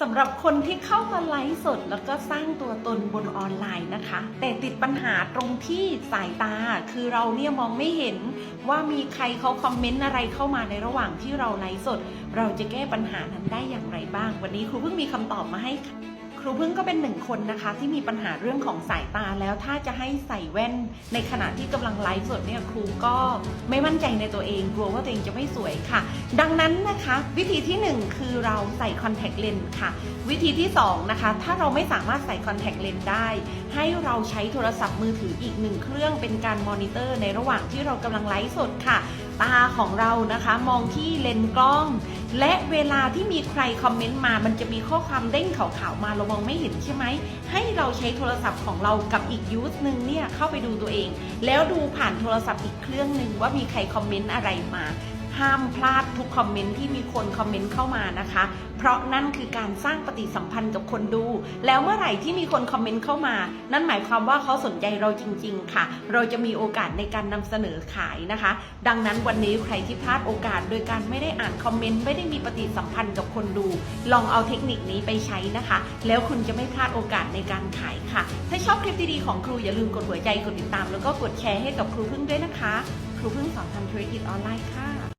สำหรับคนที่เข้ามาไลฟ์สดแล้วก็สร้างตัวตนบนออนไลน์นะคะ แต่ติดปัญหาตรงที่สายตาคือเราเนี่ยมองไม่เห็นว่ามีใครเขาคอมเมนต์อะไรเข้ามาในระหว่างที่เราไลฟ์สด เราจะแก้ปัญหานั้นได้อย่างไรบ้าง วันนี้ครูเพิ่งมีคำตอบมาให้ค่ะ รูพึ่งก็เป็นหนึ่งคนนะคะ ที่มีปัญหาเรื่องของสายตาแล้วถ้าจะให้ใส่แว่น ในขณะที่กำลังไลฟ์สดเนี่ยครูก็ไม่มั่นใจในตัวเองกลัวว่าตัวเองจะไม่สวยค่ะ ดังนั้นนะคะ วิธีที่หนึ่งคือเราใส่คอนแทคเลนส์ค่ะ วิธีที่สองนะคะถ้าเราไม่สามารถใส่คอนแทคเลนส์ได้ ให้เราใช้โทรศัพท์มือถืออีกหนึ่งเครื่องเป็นการมอนิเตอร์ในระหว่างที่เรากำลังไลฟ์สดค่ะ ตาของเรานะคะ มองที่เลนส์กล้อง และเวลาที่มีใครคอมเมนต์มา มันจะมีข้อความเด้งขาวๆมาเรามองไม่เห็นใช่ไหม ให้เราใช้โทรศัพท์ของเรากับอีกยูสหนึ่งเนี่ยเข้าไปดูตัวเอง แล้วดูผ่านโทรศัพท์อีกเครื่องหนึ่งว่ามีใครคอมเมนต์อะไรมา ห้ามพลาดทุกคอมเมนต์ที่มีคนคอมเมนต์เข้ามานะคะ เพราะนั่นคือการสร้างปฏิสัมพันธ์กับคนดู แล้วเมื่อไหร่ที่มีคนคอมเมนต์เข้ามา นั่นหมายความว่าเขาสนใจเราจริง ๆ ค่ะ เราจะมีโอกาสในการนำเสนอขายนะคะ ดังนั้นวันนี้ใครที่พลาดโอกาส โดยการไม่ได้อ่านคอมเมนต์ไม่ได้มีปฏิสัมพันธ์กับคนดู ลองเอาเทคนิคนี้ไปใช้นะคะ แล้วคุณจะไม่พลาดโอกาสในการขายค่ะ ถ้าชอบคลิปดีๆของครูอย่าลืมกดหัวใจกดติดตาม แล้วก็กดแชร์ให้กับครูพึ่งด้วยนะคะ ครูพึ่งสอนทำธุรกิจออนไลน์ค่ะ